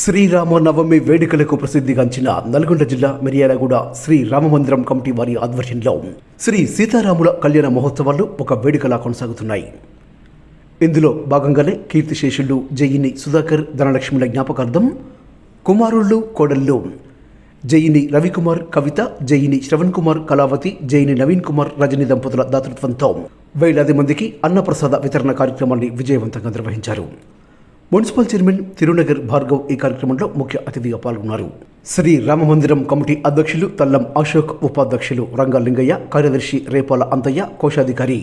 శ్రీరామ నవమి వేడుకలకు ప్రసిద్ధిగాంచిన నల్గొండ జిల్లా మిర్యాలగూడ శ్రీ రామమందిరం కమిటీ వారి ఆధ్వర్యంలో శ్రీ సీతారాముల కళ్యాణ మహోత్సవాలు ఒక వేడుకలా కొనసాగుతున్నాయి. ఇందులో భాగంగానే కీర్తిశేషులు జయిని సుధాకర్ ధనలక్ష్మిల జ్ఞాపకార్థం కుమారుళ్ళు కోడళ్ళు జయిని రవికుమార్ కవిత జయిని శ్రవణ్ కుమార్ కళావతి జయిని నవీన్ కుమార్ రజని దంపతుల దాతృత్వంతో వేలాది మందికి అన్నప్రసాద వితరణ కార్యక్రమాన్ని విజయవంతంగా నిర్వహించారు. మున్సిపల్ చైర్మన్ తిరునగర్ భార్గవ్ ఈ కార్యక్రమంలో ముఖ్య అతిథిగా పాల్గొన్నారు. శ్రీ రామమందిరం కమిటీ అధ్యక్షులు తల్లం అశోక్ ఉపాధ్యక్షులు రంగలింగయ్య కార్యదర్శి రేపాల అంతయ్య కోశాధికారి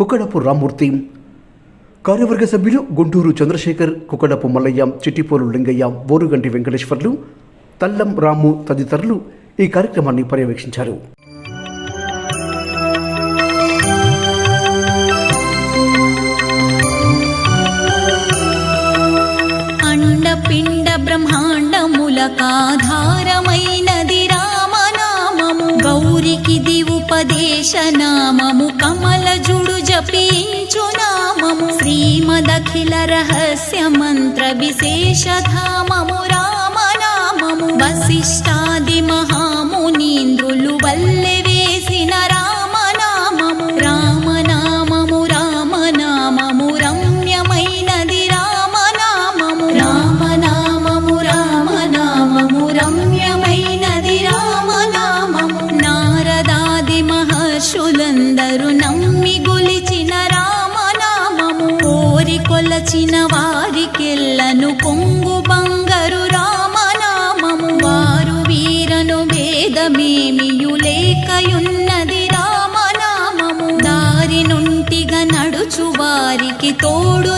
కుక్కడపు రామ్మూర్తి కార్యవర్గ సభ్యులు గుంటూరు చంద్రశేఖర్ కుక్కడపు మల్లయ్య చిట్టిపోలు లింగయ్య బోరుగంటి వెంకటేశ్వర్లు తల్లం రాము తదితరులు ఈ కార్యక్రమాన్ని పర్యవేక్షించారు. దివుపదేశనామము కమలజుడు జపించు నామము. శ్రీమదఖిల రహస్య మంత్ర విశేషధామము రామనామము. వశిష్టాది మహామునీంద్రులు వల్లె మహర్షులందరూ నమ్మి గొలిచిన రామనామము కోరి కొలచిన వారికెల్లను పొంగు బంగరు రామనామము. వారు వీరను భేదమేమియు లేకయున్నది రామనామము. దారి నుంటిగా నడుచు వారికి తోడు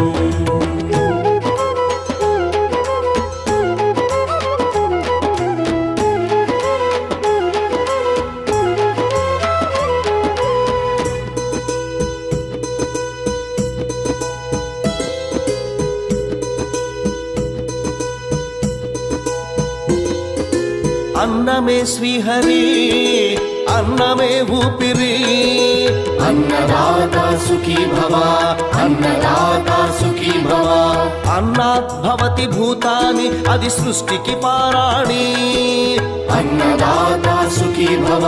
అన్నమే శ్రీహరి అన్నమే ఊపిరి. అన్నదాత సుఖీ భవ అన్నదాత సుఖీ భవ. అన్నాత్ భవతి భూతాని అది సృష్టికి పారాణి. అన్నదాత సుఖీ భవ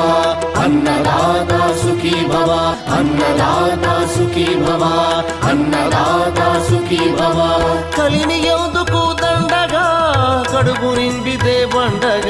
అన్నదాత సుఖీ భవ అన్నదాత సుఖీ భవ అన్నదాత సుఖీ భవ. కలిని ఎందుకు దండగా కడుపు నిండితే పండగ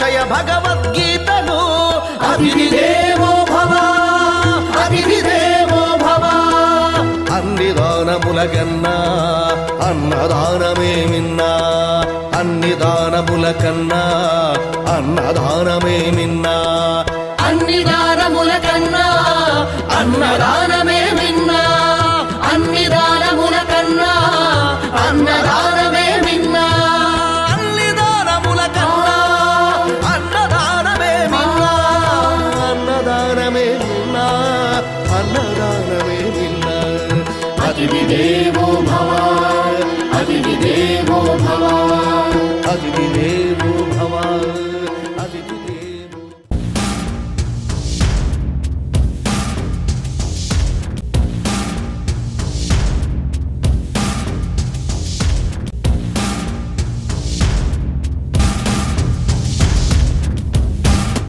అక్షయ భగవద్గీతను. అభిదేవో భవ అభిదేవో భవ. అన్ని దానములకన్నా అన్నదానమే మిన్నా అన్ని దానముల కన్నా అన్నదానమే మిన్నా అన్ని దానముల కన్నా అన్నదానమే మిన్నా అతిథి దేవో భవ అతిథి దేవో భవ.